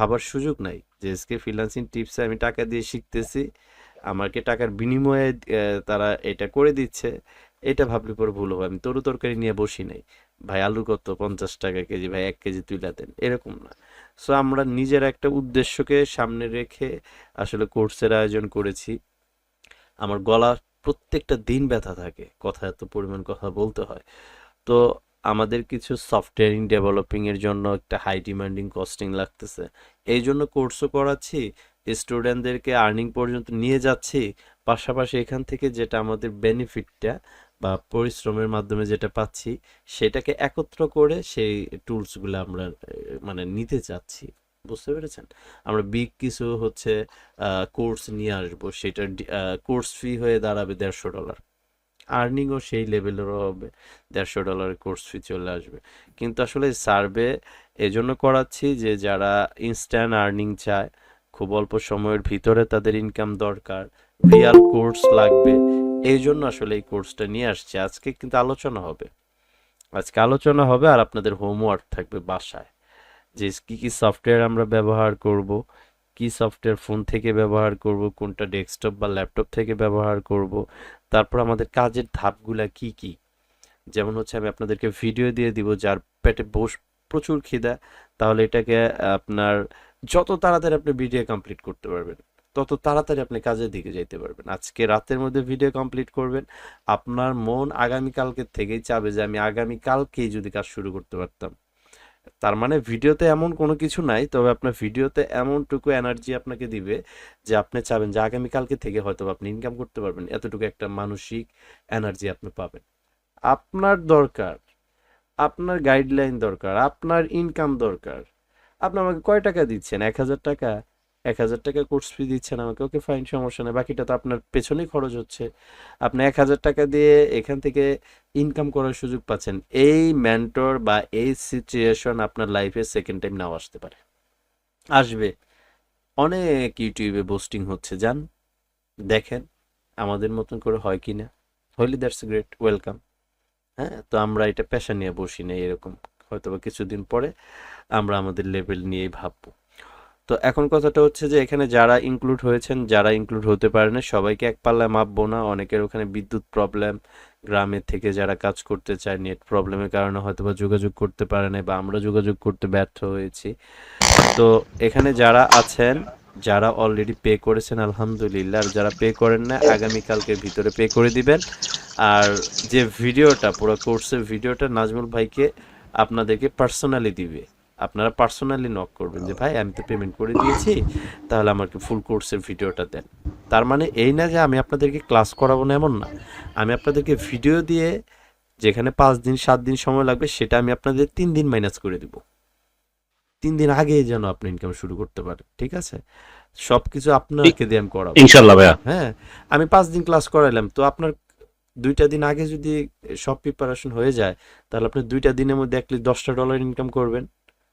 ভাবার সুযোগ নাই যে এসকে ফ্রিল্যান্সিং টিপসে আমি টাকা দিয়ে শিখতেছি, আমাকে টাকার বিনিময়ে তারা এটা করে দিচ্ছে, এটা ভাবলে পরে ভুল হবে। আমি তরু তরকারি নিয়ে বসি নাই। ভাই আলু কত? পঞ্চাশ টাকা কেজি, ভাই এক কেজি তুইলা দেন। এরকম না। সো আমরা নিজের একটা উদ্দেশ্যকে সামনে রেখে আসলে কোর্সের আয়োজন করেছি। আমার গলা প্রত্যেকটা দিন ব্যথা থাকে। কথা এত পরিমাণ কথা বলতে হয়। তো আমাদের কিছু সফটওয়্যারিং ডেভেলপিং এর জন্য একটা হাই ডিমান্ডিং কস্টিং লাগতেছে। এই জন্য কোর্সও করাচ্ছি স্টুডেন্টদেরকে আর্নিং পর্যন্ত নিয়ে যাচ্ছি, পাশাপাশি এখান থেকে যেটা আমাদের বেনিফিটটা বা পরিশ্রমের মাধ্যমে যেটা পাচ্ছি, সেটাকে একত্র করে সেই টুলসগুলো আমরা মানে নিতে চাচ্ছি। বুঝতে পেরেছেন? আমরা বিগ কিছু হচ্ছে কোর্স নিয়ে আসব, সেটার কোর্স ফি হয়ে দাঁড়াবে দেড়শো ডলার আর্নিংও সেই লেভেলেরও হবে। দেড়শো ডলারের কোর্স ফি চলে আসবে। কিন্তু আসলে সার্ভে এজন্য করাচ্ছি যে যারা ইনস্ট্যান্ট আর্নিং চায়, খুব অল্প সময়ের ভিতরে তাদের ইনকাম দরকার রিয়াল কোর্স লাগবে এই জন্য আসলে এই কোর্সটা নিয়ে আসছে। আজকে কিন্তু আলোচনা হবে। আজকে আলোচনা হবে আর আপনাদের হোমওয়ার্ক থাকবে বাসায়। যে কি কি সফটওয়্যার আমরা ব্যবহার করব কি সফটওয়্যার ফোন থেকে ব্যবহার করব, কোনটা ডেস্কটপ বা ল্যাপটপ থেকে ব্যবহার করব, তারপর আমাদের কাজের ধাপগুলা কি কি? যেমন হচ্ছে আমি আপনাদেরকে ভিডিও দিয়ে দিব, যার পেটে বস, প্রচুর খিদা, তাহলে এটাকে আপনার যত তাড়াতাড়ি আপনি ভিডিও কমপ্লিট করতে পারবেন, তত তাড়াতাড়ি আপনি কাজের দিকে যেতে পারবেন। আজকে রাতের মধ্যে ভিডিও কমপ্লিট করবেন, আপনার মন আগামীকালকে থেকেই চাবে যে আমি আগামীকালকেই যদি কাজ শুরু করতে পারতাম। তার মানে ভিডিওতে এমন কোনো কিছু নাই, তবে আপনার ভিডিওতে এমনটুকু এনার্জি আপনাকে দিবে যে আপনি চাবেন যে আগামীকালকে থেকে হয়তো আপনি ইনকাম করতে পারবেন, এতটুকু একটা মানসিক এনার্জি আপনি পাবেন। আপনার দরকার, আপনার গাইডলাইন দরকার, আপনার ইনকাম দরকার। আপনি আমাকে কয় টাকা দিচ্ছেন? এক হাজার টাকা? এক হাজার টাকা কোর্স ফি দিচ্ছেন, আমাকে ওকে ফাইন সমস্যা নেই। বাকিটা তো আপনার পেছনেই খরচ হচ্ছে। আপনি এক হাজার টাকা দিয়ে এখান থেকে ইনকাম করার সুযোগ পাচ্ছেন। এই মেন্টর বা এই সিচুয়েশন আপনার লাইফে সেকেন্ড টাইম নাও আসতে পারে। আসবে। অনেক ইউটিউবে বোস্টিং হচ্ছে, যান, দেখেন আমাদের মতন করে হয় কি না। হইলে দ্যাটস গ্রেট ওয়েলকাম হ্যাঁ তো আমরা এটা পেশা নিয়ে বসি না এরকম। হয়তো বা কিছুদিন পরে আমরা আমাদের লেভেল নিয়েই ভাববো। তো এখন কথাটা হচ্ছে যে এখানে যারা ইনক্লুড হয়েছেন, যারা ইনক্লুড হতে পারে না সবাইকে এক পাল্লায় মাপবো না। অনেকের ওখানে বিদ্যুৎ প্রবলেম গ্রামের থেকে যারা কাজ করতে চায় নেট প্রবলেমের কারণে হয়তো বা যোগাযোগ করতে পারে না বা আমরা যোগাযোগ করতে ব্যর্থ হয়েছি। তো এখানে যারা আছেন, যারা অলরেডি পে করেছেন, আলহামদুলিল্লাহ। আর যারা পে করেন না, আগামীকালকে ভিতরে পে করে দিবেন। আর যে ভিডিওটা, পুরো কোর্সের ভিডিওটা নাজমুল ভাইকে আপনাদেরকে পার্সোনালি দিবে। আপনারা পার্সোনালি নক করবেন যে ভাই আমি তো পেমেন্ট করে দিয়েছি তাহলে আমাকে ফুল কোর্সের ভিডিওটা দেন। তার মানে এই না যে আমি আপনাদেরকে ক্লাস করাবো না এমন না। আমি আপনাদেরকে ভিডিও দিয়ে যেখানে পাঁচ দিন সাত দিন সময় লাগবে সেটা আমি আপনাদের তিন দিন মাইনাস করে দিব। তিন দিন আগে যেন আপনি ইনকাম শুরু করতে পারেন ঠিক আছে? সবকিছু আপনাকে দিয়ে আমি করাবো। ইনশাল্লাহ ভাইয়া। হ্যাঁ আমি পাঁচ দিন ক্লাস করাইলাম তো আপনার দুইটা দিন আগে যদি সব প্রিপারেশন হয়ে যায় তাহলে আপনি দুইটা দিনের মধ্যে অ্যাটলিস্ট দশটা ডলার ইনকাম করবেন।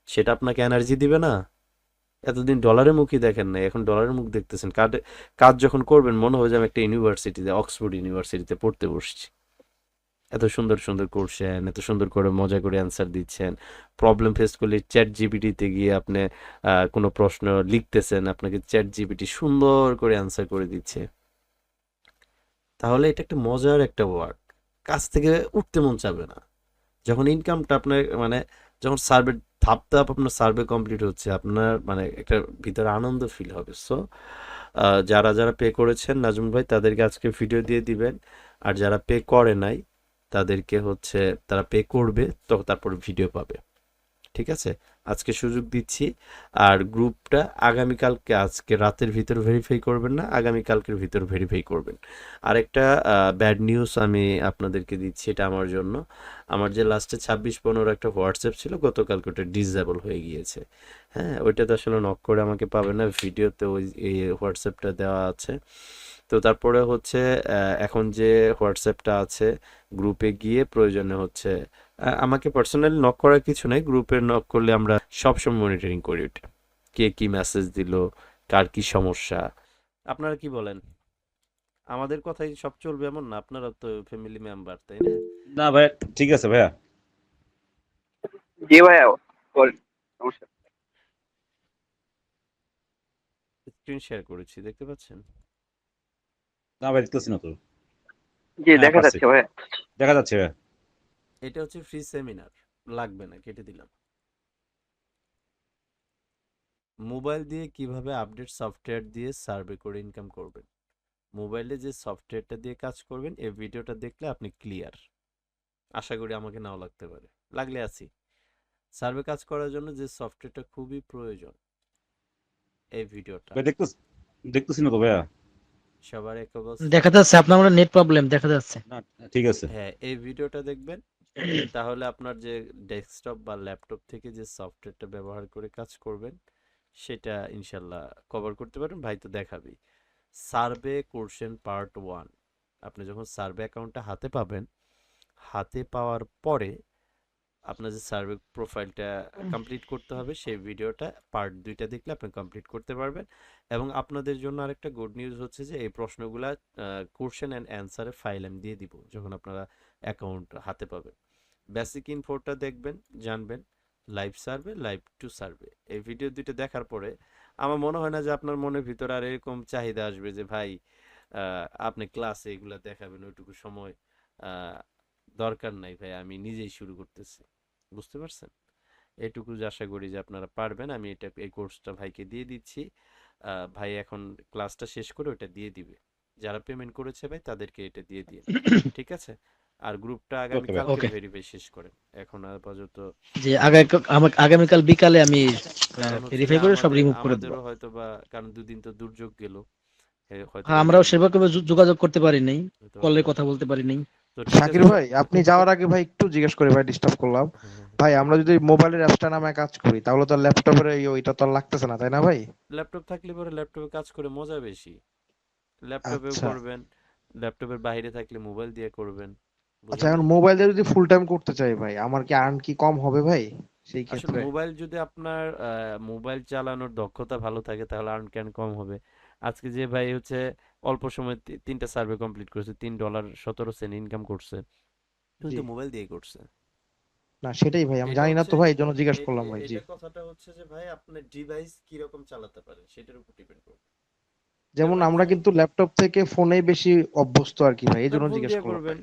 সেটা আপনাকে এনার্জি দিবে না। এতদিন ডলারের মুখই দেখেন না এখন ডলারের মুখ দেখতেছেন। কাজ কাজ যখন করবেন, মনে হয় যে আমি একটা ইউনিভার্সিটিতে অক্সফোর্ড ইউনিভার্সিটিতে পড়তে বসছি। এত সুন্দর সুন্দর করছেন এত সুন্দর করে মজা করে অ্যান্সার দিচ্ছেন। প্রবলেম ফেস করলে চ্যাট জিপিটিতে গিয়ে আপনি কোনো প্রশ্ন লিখতেছেন, আপনাকে চ্যাট জিপিটি সুন্দর করে অ্যান্সার করে দিচ্ছে। তাহলে এটা একটা মজার একটা ওয়ার্ক কাজ থেকে উঠতে মন চাবে না। যখন ইনকামটা আপনার মানে যখন সার্ভে ধাপ ধাপ আপনার সার্ভে কমপ্লিট হচ্ছে, আপনার মানে একটা ভিতরে আনন্দ ফিল হবে। সো যারা যারা পে করেছেন, নাজমুল ভাই, তাদেরকে আজকে ভিডিও দিয়ে দিবেন। আর যারা পে করে নাই, তাদেরকে হচ্ছে, তারা পে করবে, তো তারপর ভিডিও পাবে। ঠিক আছে? আজকে সুযোগ দিচ্ছি। আর গ্রুপটা আগামীকালকে আজকে রাতের ভিতর ভেরিফাই করবেন না, আগামীকালকের ভিতর ভেরিফাই করবেন। আরেকটা ব্যাড নিউজ আমি আপনাদেরকে দিচ্ছি এটা আমার জন্য। আমার যে লাস্টে ছাব্বিশ পনেরো একটা হোয়াটসঅ্যাপ ছিল, গতকালকে ওটা ডিসেবল হয়ে গিয়েছে। হ্যাঁ ওইটাতে আসলে নক করে আমাকে পাবে না। ভিডিওতে ওই হোয়াটসঅ্যাপটা দেওয়া আছে। তো তারপরে হচ্ছে আহ, এখন যে হোয়াটসঅ্যাপটা আছে গ্রুপে গিয়ে প্রয়োজনে হচ্ছে আমাকে পার্সোনালি নক করার কিছু নাই। গ্রুপে নক করলে আমরা সবসময় মনিটরিং করি ওটা। কে কি মেসেজ দিল কার কি সমস্যা। আপনারা কি বলেন? আমাদের কথাই সব চলবে এমন না? আপনারা তো ফ্যামিলি মেম্বার তাই না? না ভাইয়া ঠিক আছে ভাইয়া। জি ভাইয়া বল স্ক্রিন শেয়ার করেছি দেখতে পাচ্ছেন? না ভাই দেখতেছি না তো। জি হ্যাঁ, দেখা যাচ্ছে ভাইয়া দেখা যাচ্ছে এটা হচ্ছে ফ্রি সেমিনার লাগবে না কেটে দিলাম। মোবাইল দিয়ে কীভাবে আপডেট সফটওয়্যার দিয়ে সার্ভে করে ইনকাম করবেন? মোবাইলে যে সফটওয়্যারটা দিয়ে কাজ করবেন এই ভিডিওটা দেখলে আপনি ক্লিয়ার আশা করি আমাকে নাও লাগতে পারে। লাগলে আছি। সার্ভে কাজ করার জন্য যে সফটওয়্যারটা খুবই প্রয়োজন এই ভিডিওটা। ভাই দেখতেছি দেখতেছি না তো ভাইয়া। সবার এক অবস্থা। দেখা যাচ্ছে আপনার মনে নেট প্রবলেম দেখা যাচ্ছে। না ঠিক আছে। হ্যাঁ এই ভিডিওটা দেখবেন। তাহলে আপনার যে ডেস্কটপ বা ল্যাপটপ থেকে যে সফটওয়্যারটা ব্যবহার করে কাজ করবেন সেটা ইনশাল্লাহ কভার করতে পারেন ভাই তো দেখাবি। সার্ভে কোর্শন পার্ট ওয়ান আপনি যখন সার্ভে অ্যাকাউন্টটা হাতে পাবেন হাতে পাওয়ার পরে আপনার যে সার্ভে প্রোফাইলটা কমপ্লিট করতে হবে সেই ভিডিওটা পার্ট দুইটা দেখলে আপনি কমপ্লিট করতে পারবেন। এবং আপনাদের জন্য আরেকটা গুড নিউজ হচ্ছে যে এই প্রশ্নগুলা কোশ্চেন অ্যান্ড অ্যান্সারের ফাইল আমি দিয়ে দিব যখন আপনারা অ্যাকাউন্ট হাতে পাবেন। বেসিক ইনফোটা দেখবেন জানবেন live survey live to survey এই ভিডিও দুইটা দেখার পরে আমার মনে হয় না যে আপনার মনের ভিতরে আর এরকম চাহিদা আসবে যে ভাই আপনি ক্লাসে এগুলা দেখাবেন ওইটুকু সময় দরকার নাই ভাই আমি নিজেই শুরু করতেছি। বুঝতে পারছেন? এটুকু যে আশা করি যে আপনারা পারবেন আমি এটা এই কোর্সটা ভাইকে দিয়ে দিচ্ছি। ভাই এখন ক্লাসটা শেষ করে ওটা দিয়ে দিবে। যারা পেমেন্ট করেছে ভাই তাদেরকে এটা দিয়ে দিয়ে ঠিক আছে? আর গ্রুপটা আগামীকালকে Okay. ভেরিফাই শেষ করেন। এখন আপাতত যে আগামী আমা- আগামীকাল বিকালে আমি ভেরিফাই করে সব রিমুভ করে দেবো। হয়তো বা কারণ দুদিন তো দুর্যোগ গেল। হ্যাঁ, আমরাও সেভাবে যোগাযোগ করতে পারি নাই। কলে কথা বলতে পারি নাই। শাকির ভাই আপনি যাওয়ার আগে ভাই একটু জিজ্ঞেস করে ভাই ডিস্টার্ব করলাম। ভাই আমরা যদি মোবাইলের অ্যাপসটা নামে কাজ করি তাহলে তো ল্যাপটপের ওইটা তো আর লাগতেছে না তাই না ভাই? ল্যাপটপ থাকলে পরে ল্যাপটপে কাজ করে মজা বেশি। ল্যাপটপেও আচ্ছা। করবেন ল্যাপটপের বাইরে থাকলে মোবাইল দিয়ে করবেন আচ্ছা এখন? মোবাইল দিয়ে যদি ফুল টাইম করতে চাই ভাই আমার কি আর্ন কি কম হবে ভাই সেই ক্ষেত্রে? মোবাইল যদি আপনার মোবাইল চালানোর দক্ষতা ভালো থাকে তাহলে আর্ন ক্যান কম হবে? আজকে যে ভাই হচ্ছে অল্প সময় তিনটা সার্ভে কমপ্লিট করেছে তিন ডলার সতেরো সেন্ট ইনকাম করছে। কিন্তু মোবাইল দিয়ে করছে। না সেটাই ভাই আমি জানি না তো ভাই জন্য জিজ্ঞেস করলাম ভাই জি। এটা কথাটা হচ্ছে যে ভাই আপনার ডিভাইস কীরকম চালাতে পারেন সেটার উপর ডিপেন্ড করবে। যেমন আমরা কিন্তু ল্যাপটপ থেকে ফোনেই বেশি অভ্যস্ত আর কি ভাই এই জন্য জিজ্ঞেস করলাম করবেন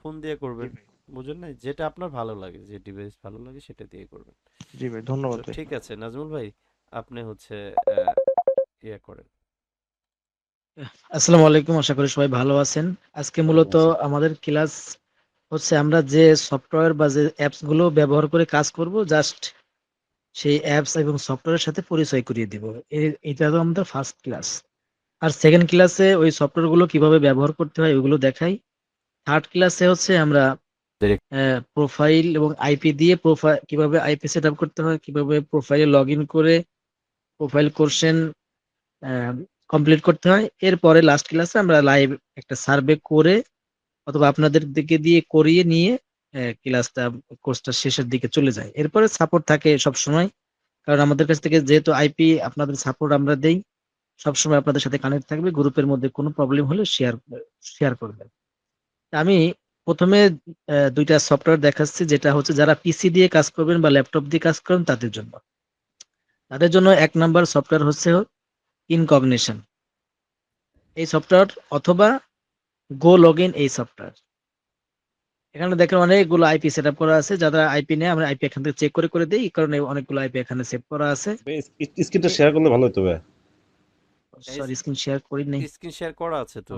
ফোন দিয়ে করবেন বুঝেন না যেটা আপনার ভালো লাগে যে ডিভাইস ভালো লাগে সেটা দিয়ে করবেন। জি ভাই ধন্যবাদ ঠিক আছে নাজমুল ভাই আপনি হচ্ছে ইয়ে করেন। আসসালামু আলাইকুম আশা করি সবাই ভালো আছেন। আজকে মূলত আমাদের ক্লাস হচ্ছে আমরা যে সফটওয়্যার বা যে অ্যাপসগুলো ব্যবহার করে কাজ করব জাস্ট সেই অ্যাপস এবং সফটওয়্যারের সাথে পরিচয় করিয়ে দিব। এটা তো আমাদের ফার্স্ট ক্লাস আর সেকেন্ড ক্লাসে ওই সফটওয়্যারগুলো কীভাবে ব্যবহার করতে হয় ওগুলো দেখাই। থার্ড ক্লাসে হচ্ছে আমরা. প্রোফাইল এবং আইপি দিয়ে প্রোফাইল কীভাবে আইপি সেট আপ করতে হয় কীভাবে প্রোফাইলে লগ ইন করে প্রোফাইল কোর্সেন কমপ্লিট করতে হয়। এরপরে লাস্ট ক্লাসে আমরা লাইভ একটা সার্ভে করে অথবা আপনাদের দিকে দিয়ে করিয়ে নিয়ে ক্লাসটা কোর্সটা শেষের দিকে চলে যায়। এরপরে সাপোর্ট থাকে সব সময় কারণ আমাদের কাছ থেকে যেহেতু আইপি আপনাদের সাপোর্ট আমরা দেই। সবসময় আপনাদের সাথে কানেক্ট থাকবে। গ্রুপের মধ্যে কোনো প্রবলেম হলে শেয়ার শেয়ার করবেন। আমি প্রথমে দুইটা সফটওয়্যার দেখাচ্ছি, যেটা হচ্ছে যারা পিসি দিয়ে কাজ করবেন বা ল্যাপটপ দিয়ে কাজ করবেন তাদের জন্য। তাদের জন্য এক নাম্বার সফটওয়্যার হচ্ছে ইনকগনিশন এই সফটওয়্যার অথবা গো লগ ইন এই সফটওয়্যার এখানে দেখেন অনেকগুলো আইপি সেট আপ করা আছে যারা আইপি নেয় আমরা আইপি এখান থেকে চেক করে করে দিই কারণে অনেকগুলো আইপি এখানে সেভ করা আছে। স্ক্রিনটা শেয়ার করলে ভালো হতো ভাই। সরি স্ক্রিন শেয়ার করি নাই। স্ক্রিন শেয়ার করা আছে তো।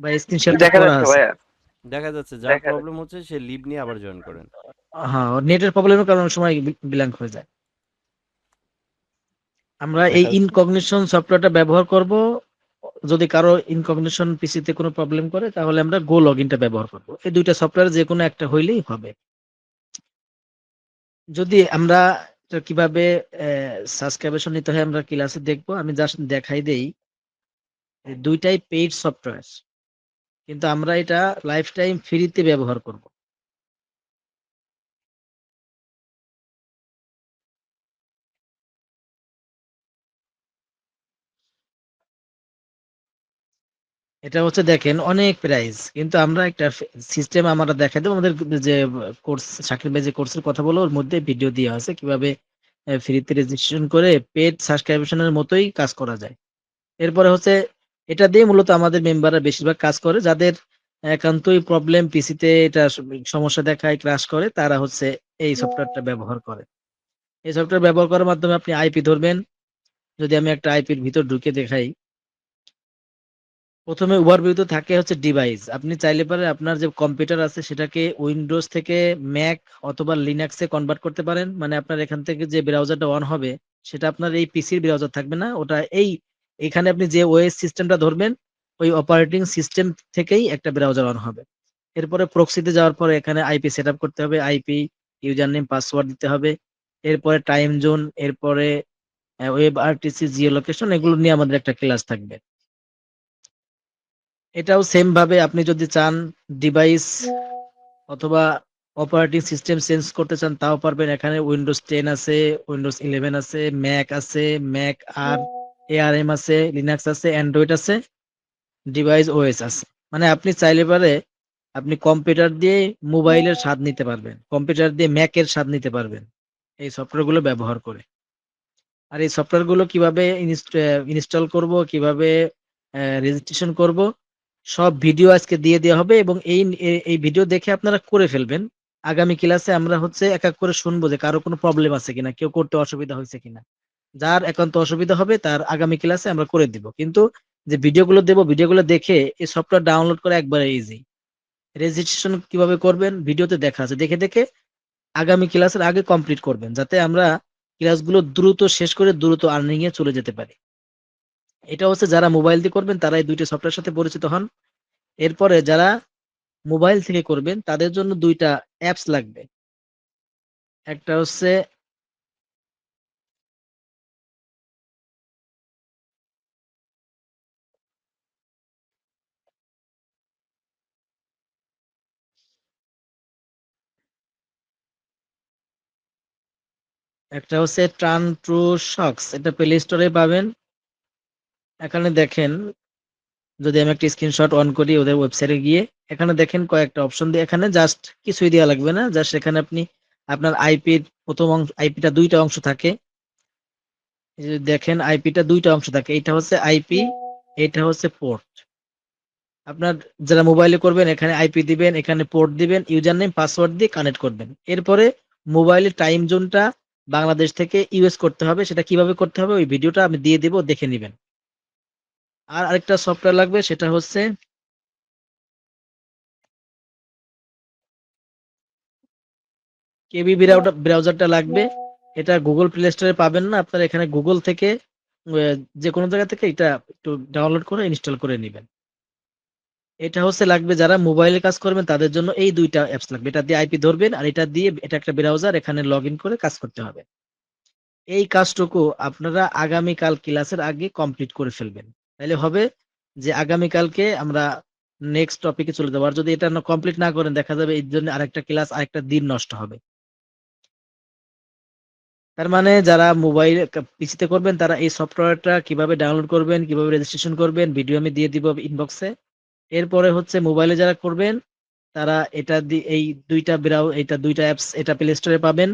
বা স্ক্রিন শেয়ার দেখা করা যাচ্ছে আছে। দেখা যাচ্ছে যার প্রবলেম হচ্ছে সে লিভ নিয়ে আবার জয়েন করেন। হ্যাঁ নেটের প্রবলেমের কারণে অনেক সময় ব্ল্যাঙ্ক হয়ে যায়। আমরা এই ইনকগনিশন সফটওয়্যারটা ব্যবহার করব। যদি কারও ইনকগনিশন পিসিতে কোনো প্রবলেম করে তাহলে আমরা গো লগইনটা ব্যবহার করব। এই দুইটা সফটওয়্যার যে কোনো একটা হইলেই হবে। যদি আমরা কীভাবে সাবস্ক্রিপশন নিতে হয় আমরা ক্লাসে দেখব। আমি জাস্ট দেখাই দেই। দুইটাই পেইড সফটওয়্যার কিন্তু আমরা এটা লাইফ টাইম ফ্রিতে ব্যবহার করব। এটা হচ্ছে দেখেন অনেক প্রাইস কিন্তু আমরা একটা সিস্টেম আমরা দেখাই দেবো। আমাদের যে কোর্স চাকরি ভাই যে কোর্সের কথা বলো ওর মধ্যে ভিডিও দেওয়া আছে কীভাবে ফ্রিতে রেজিস্ট্রেশন করে পেড সাবস্ক্রিপশনের মতোই কাজ করা যায়। এরপরে হচ্ছে, এটা দিয়ে মূলত আমাদের মেম্বাররা বেশিরভাগ কাজ করে। যাদের একান্তই প্রবলেম পিসিতে এটা সমস্যা দেখায় ক্রাশ করে, তারা হচ্ছে এই সফটওয়্যারটা ব্যবহার করে। এই সফটওয়্যার ব্যবহার করার মাধ্যমে আপনি আইপি ধরবেন। যদি আমি একটা আইপির ভিতর ঢুকে দেখাই প্রথমে ওভারভিউতে থাকে হচ্ছে ডিভাইস আপনি চাইলে পারে আপনার যে কম্পিউটার আছে, সেটাকে উইন্ডোজ থেকে ম্যাক অথবা লিনাক্সে কনভার্ট করতে পারেন। মানে আপনার এখান থেকে যে ব্রাউজারটা অন হবে, সেটা আপনার এই পিসির ব্রাউজার থাকবে না। ওটা এই, এখানে আপনি যে ওএস সিস্টেমটা ধরবেন, ওই অপারেটিং সিস্টেম থেকেই একটা ব্রাউজার অন হবে। এরপরে প্রক্সিতে যাওয়ার পরে এখানে আইপি সেট করতে হবে। আইপি ইউজার নেম পাসওয়ার্ড দিতে হবে। এরপরে টাইম জোন এরপরে ওয়েব আরটিসি জিও লোকেশন এগুলো নিয়ে আমাদের একটা ক্লাস থাকবে। এটাও সেম ভাবে আপনি যদি চান ডিভাইস অথবা অপারেটিং সিস্টেম চেঞ্জ করতে চান, তাও পারবেন। এখানে উইন্ডোজ টেন আছে উইন্ডোজ ইলেভেন আছে ম্যাক আছে ম্যাক আর এআরএম আছে লিনাক্স আছে অ্যান্ড্রয়েড আছে ডিভাইস ওএস আছে। মানে আপনি চাইলে পারে আপনি কম্পিউটার দিয়ে মোবাইলের স্বাদ নিতে পারবেন। কম্পিউটার দিয়ে ম্যাকের স্বাদ নিতে পারবেন। এই সফটওয়্যারগুলো ব্যবহার করে। আর এই সফটওয়্যারগুলো কীভাবে ইনস্টল করব, কীভাবে রেজিস্ট্রেশন করব সব ভিডিও আজকে দিয়ে দেওয়া হবে এবং এই এই ভিডিও দেখে আপনারা করে ফেলবেন। আগামী ক্লাসে আমরা হচ্ছে এক এক করে শুনব যে কারও কোনো প্রবলেম আছে কিনা, কেউ করতে অসুবিধা হয়েছে কিনা। যার একান্ত অসুবিধা হবে তার আগামী ক্লাসে আমরা করে দিব। কিন্তু যে ভিডিওগুলো দেবো, ভিডিওগুলো দেখে এই সফটওয়্যার ডাউনলোড করা একবারে ইজি রেজিস্ট্রেশন কীভাবে করবেন, ভিডিওতে দেখা আছে। দেখে দেখে আগামী ক্লাসের আগে কমপ্লিট করবেন, যাতে আমরা ক্লাসগুলো দ্রুত শেষ করে দ্রুত আর্নিং এ চলে যেতে পারি। এটা হচ্ছে যারা মোবাইল দিয়ে করবেন তারা এই দুইটা সফটওয়্যার সাথে পরিচিত হন। এরপরে যারা মোবাইল থেকে করবেন, তাদের জন্য দুইটা অ্যাপস লাগবে। একটা হচ্ছে একটা হচ্ছে ট্রান ট্রু শক্স এটা প্লে স্টোরে পাবেন। এখানে দেখেন, যদি আমি একটা স্ক্রিনশট অন করি ওদের ওয়েবসাইটে গিয়ে, এখানে দেখেন কয়েকটা অপশন দিয়ে, এখানে জাস্ট কিছুই দেওয়া লাগবে না জাস্ট এখানে আপনি আপনার আইপির প্রথম অংশ আইপিটা দুইটা অংশ থাকে। দেখেন আইপিটা দুইটা অংশ থাকে এটা হচ্ছে আইপি এটা হচ্ছে পোর্ট আপনার যারা মোবাইলে করবেন, এখানে আইপি দিবেন, এখানে পোর্ট দিবেন ইউজার নেম পাসওয়ার্ড দিয়ে কানেক্ট করবেন। এরপরে মোবাইলের টাইম জোনটা বাংলাদেশ থেকে ইউএস করতে হবে, সেটা কীভাবে করতে হবে, ওই ভিডিওটা আমি দিয়ে দেব, দেখে নেবেন। আর আরেকটা সফটওয়্যার লাগবে, সেটা হচ্ছে কেবি ব্রাউজারটা লাগবে। এটা গুগল প্লে স্টোরে পাবেন না। আপনারা এখানে গুগল থেকে যে কোনো জায়গা থেকে এটা একটু ডাউনলোড করে ইনস্টল করে নেবেন। এটা হচ্ছে লাগবে যারা মোবাইলে কাজ করবেন, তাদের জন্য এই দুইটা অ্যাপস লাগবে। এটা দিয়ে আইপি ধরবেন আর এটা দিয়ে এটা একটা ব্রাউজার এখানে লগ করে কাজ করতে হবে। এই কাজটুকু আপনারা আগামীকাল ক্লাসের আগে কমপ্লিট করে ফেলবেন। তাহলে হবে যে আগামীকালকে আমরা নেক্সট টপিকে চলে যাব। আর যদি এটা কমপ্লিট না করেন, দেখা যাবে এর জন্য আরেকটা ক্লাস আরেকটা দিন নষ্ট হবে। তার মানে যারা মোবাইল পিসিতে করবেন, তারা এই সফটওয়্যারটা কীভাবে ডাউনলোড করবেন, কীভাবে রেজিস্ট্রেশন করবেন ভিডিও আমি দিয়ে দিব ইনবক্সে এরপরে হচ্ছে মোবাইলে যারা করবেন, তারা এটা এই দুইটা ব্রাউ এটা দুইটা অ্যাপস এটা প্লে স্টোরে পাবেন।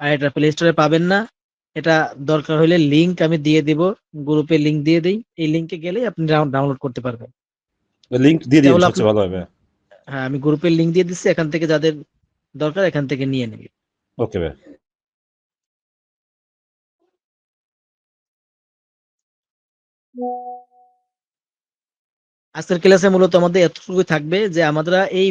আর এটা প্লে স্টোরে পাবেন না। এটা দরকার হলে লিংক আমি দিয়ে দিব গ্রুপে লিংক দিয়ে দেই। এই লিংকে গেলে আপনি ডাউনলোড করতে পারবেন। লিঙ্ক দিয়ে দিন আচ্ছা, সবচেয়ে ভালো হবে। হ্যাঁ আমি গ্রুপের লিংক দিয়ে দিচ্ছি এখান থেকে যাদের দরকার এখান থেকে নিয়ে নেবে। ওকে ভাই আজকের ক্লাসে মূলত আমাদের এতটুকুই থাকবে যে আমরা এই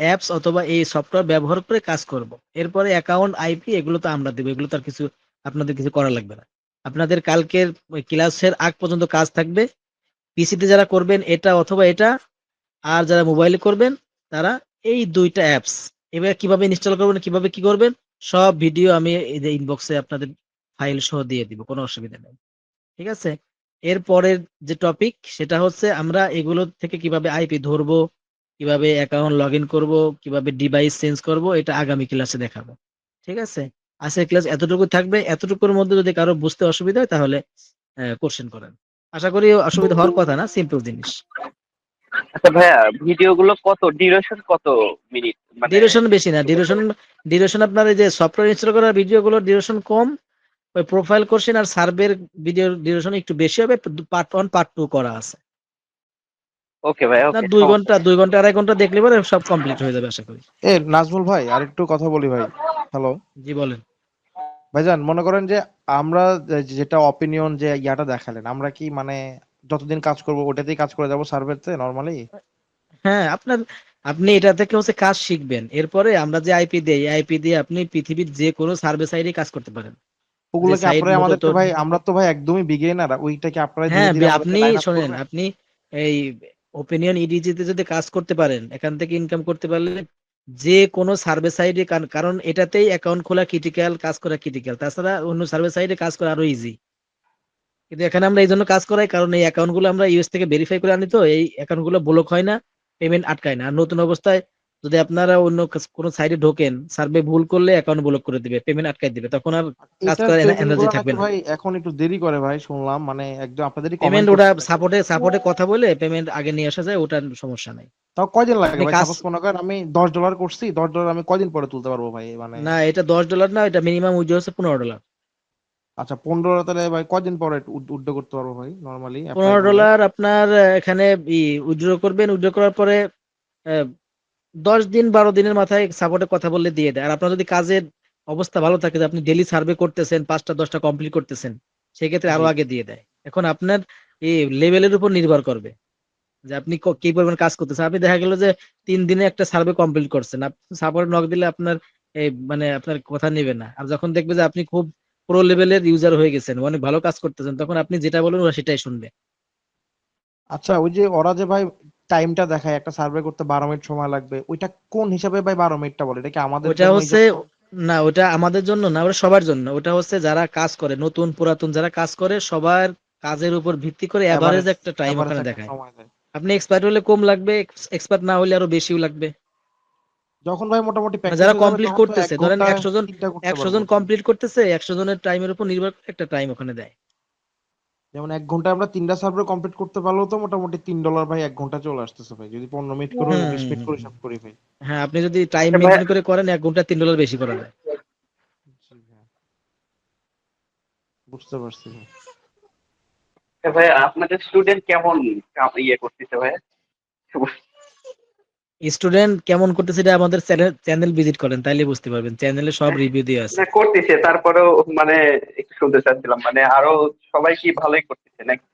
অ্যাপস অথবা এই সফটওয়্যার ব্যবহার করে কাজ করব। এরপরে অ্যাকাউন্ট আইপি এগুলো তো আমরা দেবো এগুলো তো আর কিছু আপনাদের কিছু করা লাগবে না। আপনাদের কালকের ক্লাসের আগ পর্যন্ত কাজ থাকবে। পিসিতে যারা করবেন এটা অথবা এটা, আর যারা মোবাইলে করবেন, তারা এই দুইটা অ্যাপস এবার কীভাবে ইনস্টল করবেন, কীভাবে কি করবেন, সব ভিডিও আমি এই যে ইনবক্সে আপনাদের ফাইল সহ দিয়ে দিব, কোনো অসুবিধা নেই। ঠিক আছে? এরপরের যে টপিক সেটা হচ্ছে আমরা এগুলো থেকে কীভাবে আইপি ধরবো, কীভাবে অ্যাকাউন্ট লগ ইন করব, কীভাবে ডিভাইস চেঞ্জ করব, এটা আগামী ক্লাসে দেখাবো। ঠিক আছে? আজকের ক্লাস এতটুকু থাকবে এতটুকুর মধ্যে যদি কারও বুঝতে অসুবিধা হয় তাহলে কোশ্চেন করেন। আশা করি অসুবিধা হওয়ার কথা না সিম্পল জিনিস। আচ্ছা ভাইয়া ভিডিও গুলো কত? ডিউরেশন কত মিনিট মানে ডিউরেশন বেশি না ডিউরেশন ডিউরেশন আপনার এই যে সফটওয়্যার ইনস্টল করার ভিডিও গুলোর ডিউরেশন কম ওই প্রোফাইল কোশ্চেন আর সার্ভের ভিডিও ডিউরেশন একটু বেশি হবে পার্ট ওয়ান পার্ট টু করা আছে। ওকে ভাই ওকে দুই ঘণ্টা দুই ঘণ্টা আড়াই ঘণ্টা দেখলে পরে সব কমপ্লিট হয়ে যাবে আশা করি। এ নাজমুল ভাই আরেকটু কথা বলি ভাই। হ্যালো জি বলেন। ভাইজান মনে করেন যে আমরা যেটা অপিনিয়ন যে ইয়াটা দেখালেন আমরা কি মানে যতদিন কাজ করব ওটাতেই কাজ করে যাব সার্ভেতে নরমালি হ্যাঁ আপনার আপনি এটা থেকে হচ্ছে কাজ শিখবেন। এরপরে আমরা যে আইপি দেই আইপি দিয়ে আপনি পৃথিবীর যে কোনো সার্ভে সাইডে কাজ করতে পারেন। ওগুলো কি আপনারা আমাদের তো ভাই আমরা তো ভাই একদমই বিগিনার ওইটা কি আপনারা ধীরে হ্যাঁ ধীরে আপনি শোনেন আপনি এই ওপিনিয়ন ইডিজিতে যদি কাজ করতে পারেন এখান থেকে ইনকাম করতে পারলে যে কোনো সার্ভে সাইডে কারণ এটাতেই অ্যাকাউন্ট খোলা ক্রিটিক্যাল কাজ করা ক্রিটিক্যাল তাছাড়া অন্য সার্ভে সাইডে কাজ করা আরও ইজি কিন্তু এখানে আমরা এই জন্য কাজ করাই, কারণ এই অ্যাকাউন্টগুলো আমরা ইউএস থেকে ভেরিফাই করে আনি তো, এই অ্যাকাউন্টগুলো ব্লক হয় না পেমেন্ট আটকায় না। আর নতুন অবস্থায় যদি আপনারা অন্য কোনো সাইডে ঢোকেন সার্ভে ভুল করলে অ্যাকাউন্ট ব্লক করে দিবে পেমেন্ট আটকায় দিবে তখন আর কাজ করার এনার্জি থাকবে না। ভাই এখন একটু দেরি করে ভাই শুনলাম মানে একদম আপনাদের পেমেন্ট ওটা সাপোর্টে সাপোর্টে কথা বলে পেমেন্ট আগে নিয়ে আসা যায় ওটার সমস্যা নাই। তাও কয়দিন লাগে ভাই? সাপোজ মনে করেন আমি দশ ডলার করছি দশ ডলার আমি কয়দিন পরে তুলতে পারব ভাই? মানে না এটা দশ ডলার না এটা মিনিমাম উইথড্র হচ্ছে পনেরো ডলার আচ্ছা পনেরো ডলার তাহলে ভাই কয়দিন পরে উইথড্র করতে পারব ভাই নরমালি পনেরো ডলার আপনার এখানে উইথড্র করবেন উইথড্র করার পরে দশ দিন বারো দিনের মাথায় সাপোর্টে কথা বললে দিয়ে দেয়। আর আপনার যদি কাজের অবস্থা ভালো থাকে আপনি ডেলি সার্ভে করতেছেন পাঁচটা দশটা কমপ্লিট করতেছেন সেক্ষেত্রে আরও আগে দিয়ে দেয়। এখন আপনার এই লেভেলের উপর নির্ভর করবে। যে আপনি কি পরিমাণ কাজ করতেছেন। আপনি দেখা গেল যে তিন দিনে একটা সার্ভে কমপ্লিট করছেন। সাপোর্ট নক দিলে আপনার এই মানে আপনার কথা নেবে না। আর যখন দেখবে যে আপনি খুব প্রো লেভেলের ইউজার হয়ে গেছেন অনেক ভালো কাজ করতেছেন তখন আপনি যেটা বলবেন ওরা সেটাই শুনবে। আচ্ছা ওই যে ওরা যে ভাই টাইমটা দেখায় একটা সার্ভে করতে বারো মিনিট সময় লাগবে। ওইটা কোন হিসাবে ভাই বারো মিনিটটা বলে? এটা কি আমাদের ওটা হচ্ছে না ওটা আমাদের জন্য না ওটা সবার জন্য। ওটা হচ্ছে যারা কাজ করে নতুন পুরাতন যারা কাজ করে সবার কাজের উপর ভিত্তি করে এভারেজ একটা টাইম ওখানে দেখায়। আপনি এক্সপার্ট হলে কম লাগবে এক্সপার্ট না হলে আরও বেশিও লাগবে। যখন ভাই মোটামুটি practice যারা তো করতেছে, ধরেন একশো জন- একশো জন কমপ্লিট করতেছে একশো জনের টাইমের উপর নির্ভর করে একটা টাইম ওখানে দেয়। যেমন এক ঘন্টায় আমরা তিনটা সার্ভে কমপ্লিট করতে পারলেও তো মোটামুটি তিন ডলার ভাই এক ঘণ্টা চলে আসতেছে ভাই। যদি পনেরো মিনিট করে হুম, বিশ মিনিট করে সব করি ভাই। হ্যাঁ আপনি যদি টাইম মেনটেন করে করেন এক ঘণ্টা তিন ডলার বেশি করা যায়। বুঝতে পারছি ভাই। ভাই আপনাদের স্টুডেন্ট কেমন ইয়ে করতেছে ভাই? স্টুডেন্ট কেমন করতেছে এটা আমাদের চ্যানেল ভিজিট করেন তাইলে বুঝতে পারবেন। চ্যানেলে সব রিভিউ দিয়ে আছে। না করতেছে তারপরেও মানে একটু শুনতে চাচ্ছিলাম মানে আরও সবাই কি ভালোই করতেছে নাকি?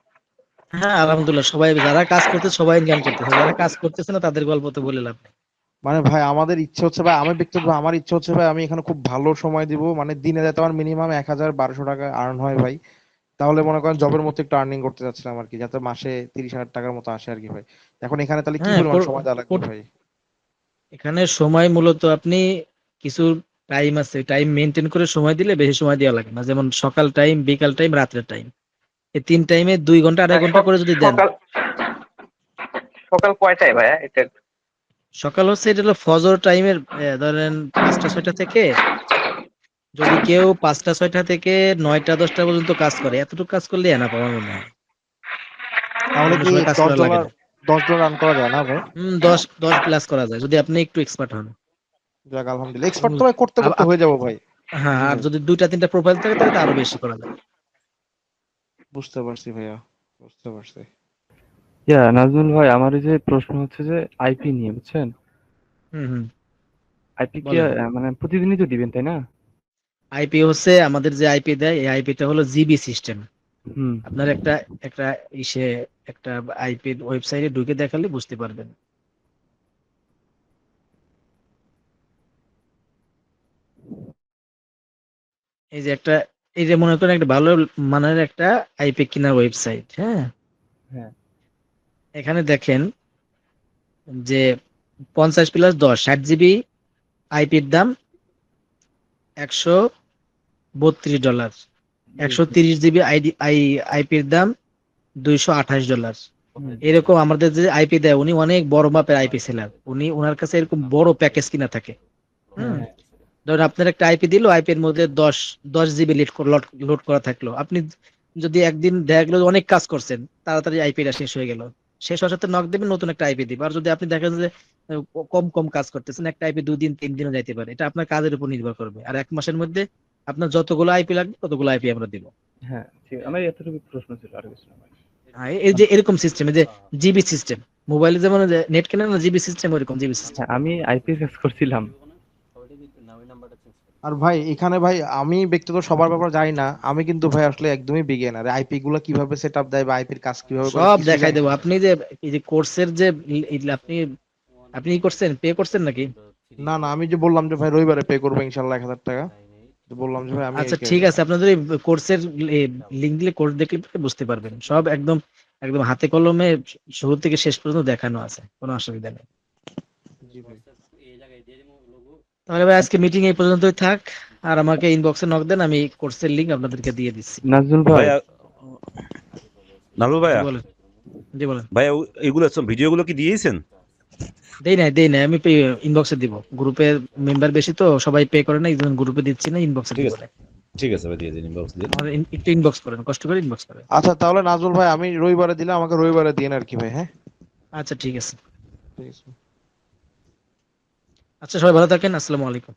হ্যাঁ আলহামদুলিল্লাহ সবাই যারা কাজ করতে সবাই ইনকাম করতেছে। যারা কাজ করতেছে না তাদের গল্প তো বলে লাভ নেই। মানে ভাই আমাদের ইচ্ছে হচ্ছে ভাই আমি ব্যক্তিগত আমার ইচ্ছে হচ্ছে ভাই আমি এখানে খুব ভালো সময় দিব। মানে দিনে যাতে আমার মিনিমাম এক হাজার বারোশো টাকা আর্ন হয় ভাই। তাহলে মনে করেন জবের মতো একটু আর্নিং করতে চাচ্ছিলাম আর কি যাতে মাসে তিরিশ হাজার টাকার মতো আসে আর কি ভাই। এখন এখানে তাহলে কি হ্যাঁ, পরিমাণ সময় দেওয়া লাগবে ভাই? এখানে সময় মূলত আপনি কিছু টাইম আছে টাইম মেনটেন করে সময় দিলে বেশি সময় দেওয়া লাগে না। যেমন সকাল টাইম বিকাল টাইম রাত্রের টাইম এই তিন টাইমে দুই ঘণ্টা আড়াই ঘণ্টা করে যদি দেন। সকাল সকাল কয়টায় ভাইয়া এটা? সকাল হচ্ছে এটা হলো ফজর টাইমের ধরেন পাঁচটা ছয়টা থেকে যদি কেউ পাঁচটা ছয়টা থেকে নয়টা দশটা পর্যন্ত কাজ করে এতটুকু কাজ করলে এনা পাওয়ার মনে হয়। তাহলে কি দশ ডলার না। রান করা যায় না ভাই? হম দশ দশ প্লাস করা যায় যদি আপনি একটু এক্সপার্ট হন। যাক আলহামদুলিল্লাহ। এক্সপার্ট তো ভাই করতে করতে হয়ে যাব ভাই। হ্যাঁ আর যদি দুইটা তিনটা প্রোফাইল থাকে তাহলে আরও বেশি করা যায়। বুঝতে পারছি ভাইয়া বুঝতে পারছি। ইয়া নাজমুল ভাই আমার যে প্রশ্ন হচ্ছে যে আইপি নিয়ে বুঝছেন? হুম হুম। আইপি কি মানে প্রতিদিনই তো দিবেন তাই না? আইপি হচ্ছে আমাদের যে আইপি দেয় এই আইপিটা হলো জিবি সিস্টেম হুম। আপনার একটা একটা ইসে একটা আইপি ওয়েবসাইটে ঢুকে দেখালে বুঝতে পারবেন। এই যে একটা এই যে মনে করেন একটা ভালো মানের একটা আইপি কেনার ওয়েবসাইট হ্যাঁ? হ্যাঁ। এখানে দেখেন যে পঞ্চাশ প্লাস দশ ষাট জিবি আইপির দাম একশো বত্রিশ ডলার একশো তিরিশ জিবি আইডি আই আইপির দাম দুইশো আঠাশ ডলার এরকম আমাদের যে আইপি দেয় উনি অনেক বড় মাপের আইপি সেলার উনি ওনার কাছে এরকম বড় প্যাকেজ কিনা থাকে। ধরুন আপনার একটা আইপি দিল আইপির মধ্যে দশ দশ জিবি লোড লোড করা থাকল। আপনি যদি একদিন দেখা গেলো অনেক কাজ করছেন তাড়াতাড়ি আইপিটা শেষ হয়ে গেল। শেষ হওয়ার সাথে নক দেবেন নতুন একটা আইপি দিবে। আর যদি আপনি দেখেন যে কম কম কাজ করতেছেন একটা আইপি দুই দিন তিন দিনও যাইতে পারে। এটা আপনার কাজের উপর নির্ভর করবে। আর এক মাসের মধ্যে আপনার যতগুলো আইপি লাগবে ততগুলো আইপি আমরা দিব। হ্যাঁ আমার এতটুকু প্রশ্ন ছিল আর কিছু না হ্যাঁ, এই যে এরকম সিস্টেম যে জিবি সিস্টেম মোবাইলে যেমন নেট কেনে না জিবি সিস্টেম ওইরকম জিবি সিস্টেম হ্যাঁ, আমি আইপি কাজ করছিলাম। আর ভাই এখানে ভাই আমি ব্যক্তিগত সবার ব্যাপার জানি না। আমি কিন্তু ভাই আসলে একদমই বিগিনার আইপি গুলো কীভাবে সেট আপ দেয় বা আইপির কাজ কীভাবে সব দেখাই দেবো। আপনি যে এই যে কোর্সের যে আপনি আপনি ই করছেন পে করছেন নাকি? না না আমি যে বললাম যে ভাই রবিবারে পে করব ইনশাল্লাহ এক হাজার টাকা। বললাম যে ভাই আমি আচ্ছা ঠিক আছে। আপনাদের কোর্সের লিঙ্ক দিলে কোর্স দেখলে বুঝতে পারবেন। সব একদম একদম হাতে কলমে শুরু থেকে শেষ পর্যন্ত দেখানো আছে। কোনো অসুবিধা নেই। তাহলে ভাই আজকে মিটিং এই পর্যন্তই থাক। আর আমাকে ইনবক্সে নক দেন আমি কোর্সের লিংক আপনাদেরকে দিয়ে দিচ্ছি। নাজমুল ভাই। ভাইয়া জি বলেন। জি বলেন। ভাইয়া এগুলো সব ভিডিওগুলো কি দিয়েছেন? দেই নাই দেই নাই আমি ইনবক্সে দিব। গ্রুপে মেম্বার বেশি তো সবাই পে করে না একজন গ্রুপে দিচ্ছি না ইনবক্সে ঠিক দিব আছে। ঠিক আছে ভাই দিয়ে দিন ইনবক্স দিন। আমার একটু ইনবক্স করেন কষ্ট করে ইনবক্স করেন। আচ্ছা তাহলে নাজমুল ভাই আমি রবিবারে দিলে আমাকে রবিবারে দিন আর কি ভাই হ্যাঁ? আচ্ছা ঠিক আছে। আচ্ছা সবাই ভালো থাকেন আসসালামু আলাইকুম।